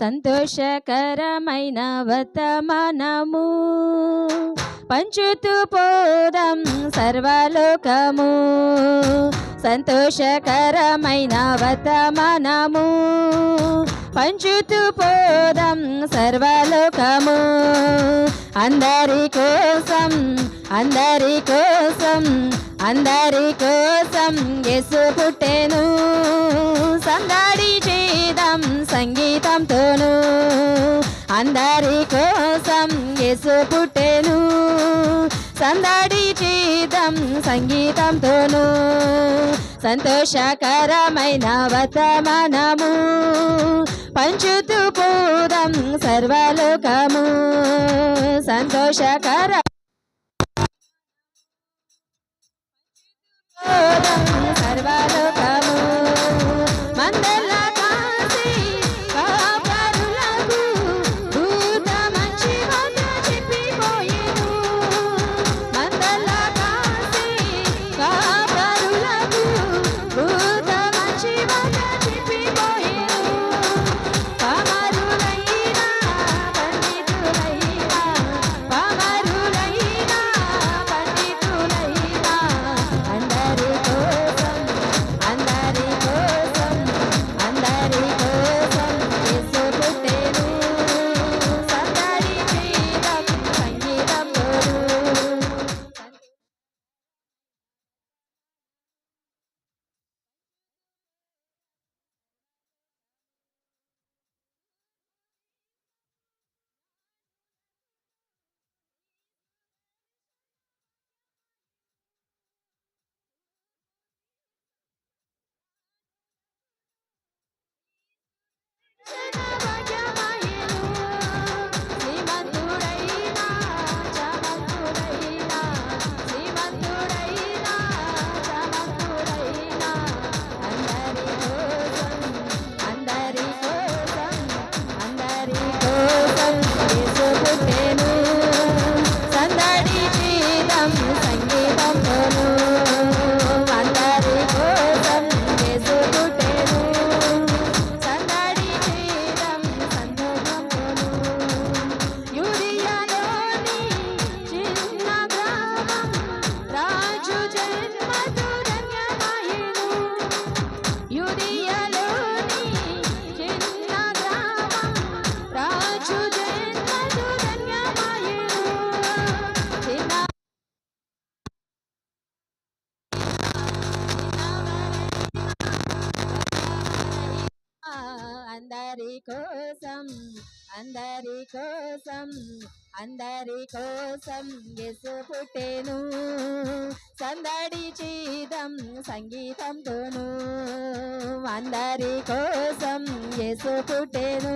సంతోషకరమైన వర్తమానము పంచుతూ పోదం సర్వలోకము. సంతోషకరమైన వర్తమానము పంచుతూ పోదం సర్వలోకము. అందరి కోసం అందరి కోసం అందరి కోసం ఎసు పుట్టెను. సందడి అందరి కోసం యేసు పుట్టెను సందడి చేద్దాం సంగీతంతోను. సంతోషకరమైన వర్తమానము. పంచుతూ పూదం సర్వలోకము. సంతోషకర సర్వలోకము. మందల కోసం అందరి కోసం ఎసు పుట్టేను. సందడి చేదం సంగీతంతోను అందరి కోసం ఎసు పుట్టేను.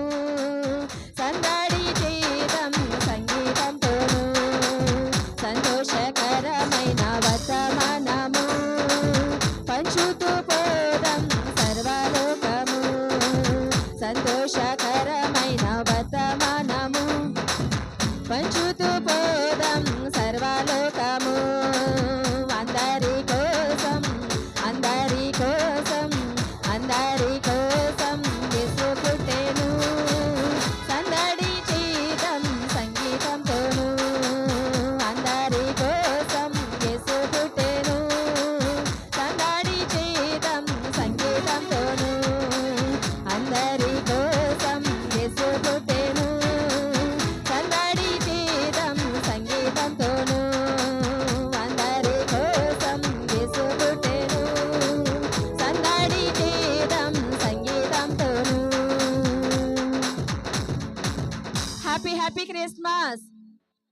సందడి చేదం సంగీతంతోను సంతోషక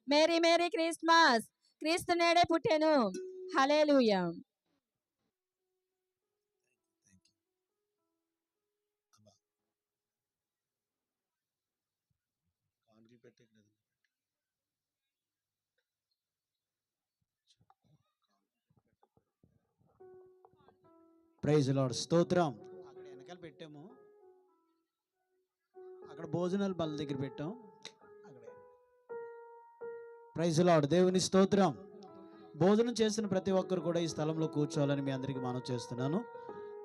మేరీ మేరీ క్రిస్మస్. క్రీస్తు నేడే పుట్టాను. హలే ప్రైజ్ లాడ్ స్తోత్రం. అక్కడ వెనకాల పెట్టాము. అక్కడ భోజనాలు బల్ల దగ్గర పెట్టాం. ప్రైజ్ లాడ్ దేవుని స్తోత్రం. భోజనం చేసిన ప్రతి ఒక్కరు కూడా ఈ స్థలంలో కూర్చోవాలని మీ అందరికీ మనం చేస్తున్నాను.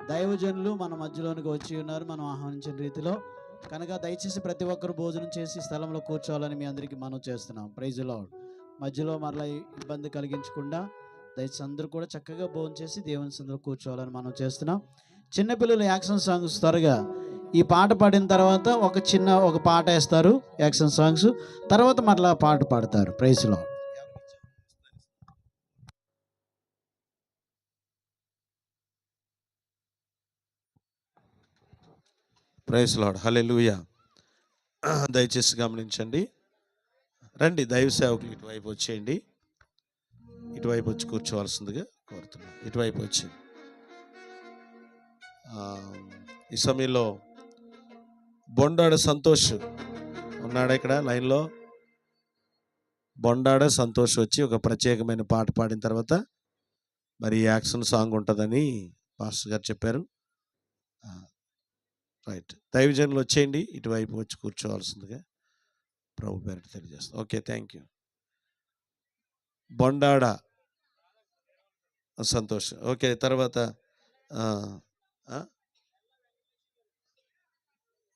దైవజనులు మన మధ్యలోనికి వచ్చి ఉన్నారు మనం ఆహ్వానించిన రీతిలో. కనుక దయచేసి ప్రతి ఒక్కరు భోజనం చేసి స్థలంలో కూర్చోవాలని మీ అందరికీ మనం చేస్తున్నాం. ప్రైజ్ లాడ్ మధ్యలో మరలా ఇబ్బంది కలిగించకుండా దయచేసి అందరూ కూడా చక్కగా భోజనం చేసి దేవుని సందులో కూర్చోవాలని మనం చేస్తున్నాం. చిన్నపిల్లలు యాక్షన్ సాంగ్స్ త్వరగా ఈ పాట పాడిన తర్వాత ఒక చిన్న ఒక పాట వేస్తారు యాక్షన్ సాంగ్స్. తర్వాత మరలా పాట పాడతారు. ప్రైస్లో ప్రైస్ లాడ్ హలెలుయ దయచేసి గమనించండి. రండి దైవ సేవకులు ఇటువైపు వచ్చేయండి. ఇటువైపు వచ్చి కూర్చోవలసిందిగా కోరుతున్నాను. ఇటువైపు వచ్చి. ఈ సమయంలో బొండాడ సంతోష్ ఉన్నాడా ఇక్కడ లైన్లో? బొండాడ సంతోష్ వచ్చి ఒక ప్రత్యేకమైన పాట పాడిన తర్వాత మరి యాక్షన్ సాంగ్ ఉంటుందని పాస్టర్ గారు చెప్పారు. రైట్. దైవజనులు వచ్చేయండి. ఇటువైపు వచ్చి కూర్చోవాల్సిందిగా ప్రభు పేరు తెలియజేస్తాం. Okay thank you. Bondada Santosh. Okay తర్వాత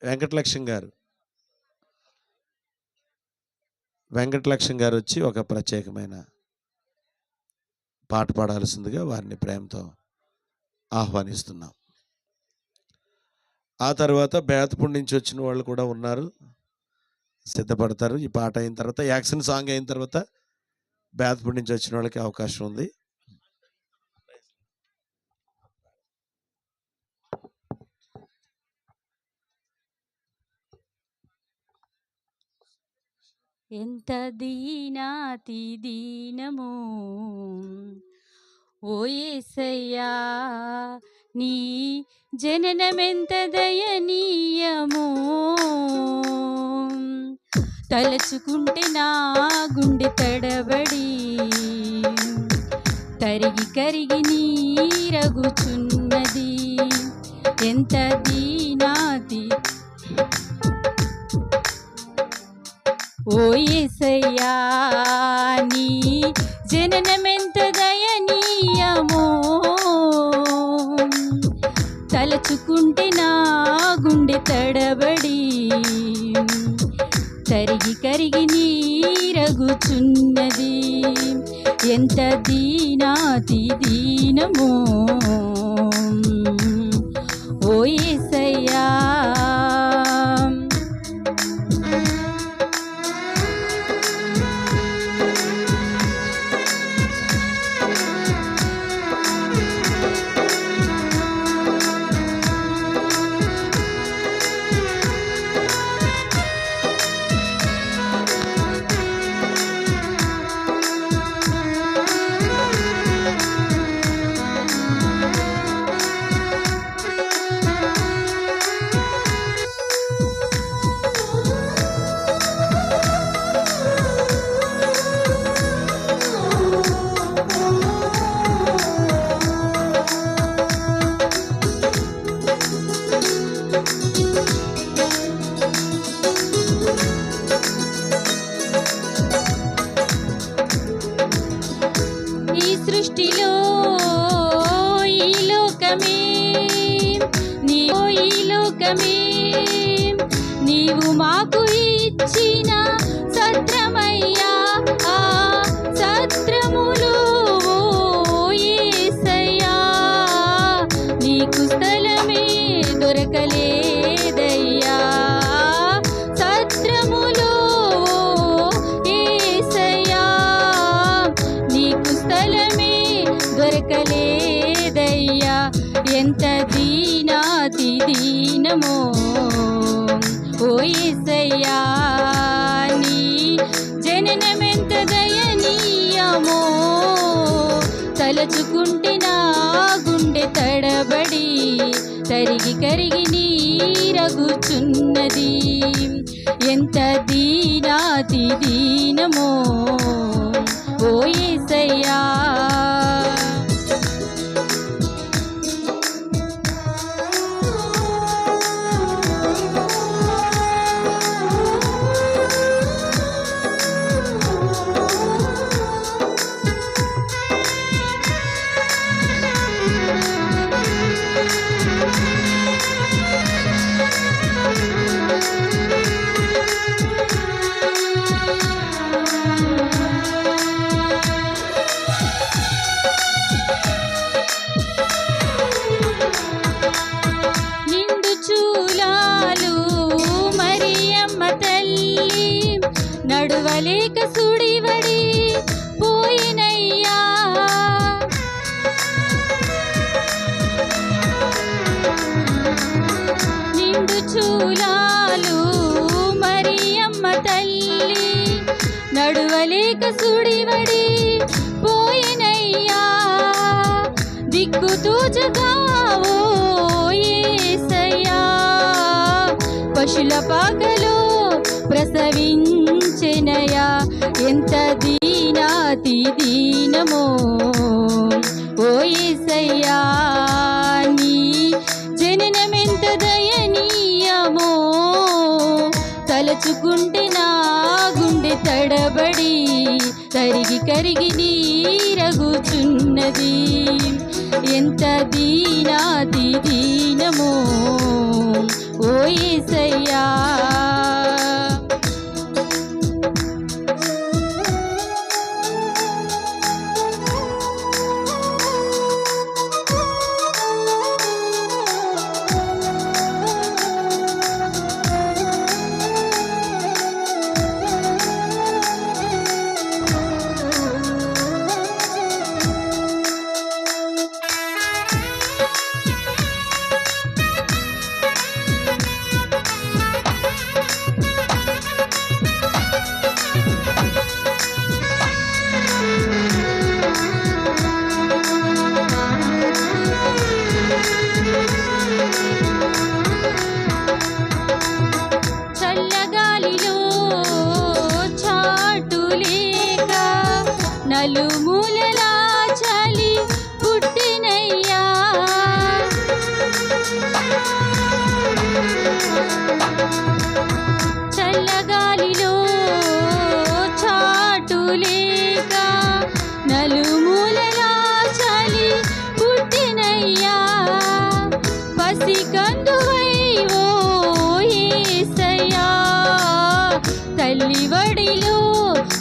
వెంకటలక్ష్మి గారు. వెంకటలక్ష్మి గారు వచ్చి ఒక ప్రత్యేకమైన పాట పాడాల్సిందిగా వారిని ప్రేమతో ఆహ్వానిస్తున్నాం. ఆ తర్వాత బేతపూడి నుంచి వచ్చిన వాళ్ళు కూడా ఉన్నారు. సిద్ధపడతారు. ఈ పాట అయిన తర్వాత యాక్షన్ సాంగ్ అయిన తర్వాత బేతపూడి నుంచి వచ్చిన వాళ్ళకి అవకాశం ఉంది. ఎంత దీనాతి దీనము. ఓ ఏసయ్యా నీ జననమెంత దయనీయము. తలచుకుంటే నా గుండె తడబడి తరిగి కరిగి నీరగుచున్నది. ఎంత దీనా ఓ యేసయ్యా నీ జననమెంత దయనీయమో. తలచుకుంటే నా గుండె తడబడి కరిగి కరిగి నీరగుచున్నది. ఎంత దీనాతి దీనమో. తలచుకుంటే నా గుండె తడబడి తరిగి కరిగి నీరగుచున్నది. ఎంత దీనాతి దీనమో ఓ చూలాలు మరి అమ్మ తల్లి నడువలేక సుడివడి పోయినయ్యా. దిక్కు తూచగావో పశుల పాకలో ప్రసవించెనయా ఎంత దీనాతి దీనమో ఓ తలచుకుంటే నా గుండె తడబడి తరిగి కరిగి నీరగుచున్నది. ఎంత దీనాది దీనమో ఓ యేసయ్యా చాటులేక నలుమూలలా చలి పుట్టినయ్యా.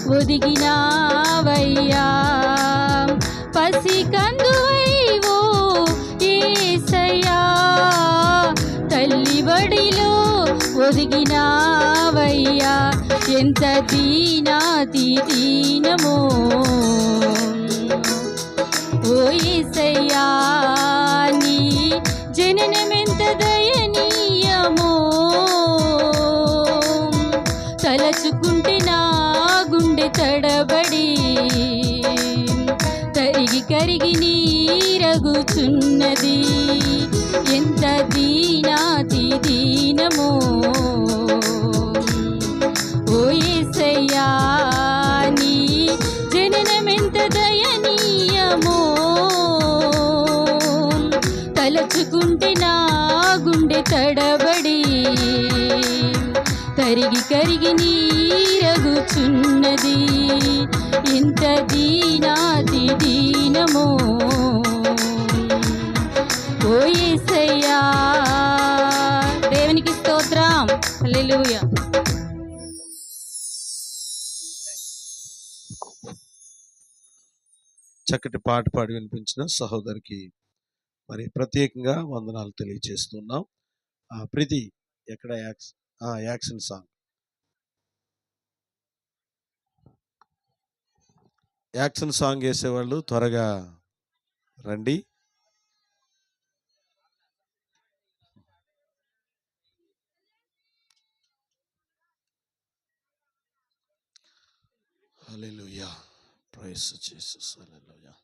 ఒదిగినావయ్యా. పసి కందువై ఓ తల్లి బడిలో ఒదిగినావయ్యా. ఎంత దీనాతి దీనమో ఓ ఏసయ్యా. కరిగి నీరగుచున్నది. ఎంత దీనాతి దీనమో ఓ నీ జననమెంత దయనీయమో. తలచుకుంటే నా గుండె తడబడి కరిగి కరిగి నీరగుచున్నది ఇంత దీనాతి దీనమో ఓయేసయ్యా దేవునికి స్తోత్రం. హల్లెలూయా. చక్కటి పాట పాడి వినిపించిన సహోదరికి మరి ప్రత్యేకంగా వందనాలు తెలియజేస్తున్నాం. ఆ, ప్రీతి ఎక్కడ యాక్స్ యాక్షన్ సాంగ్. యాక్షన్ సాంగ్ వేసేవాళ్ళు త్వరగా రండి. హల్లెలూయా. Praise Jesus. హల్లెలూయా.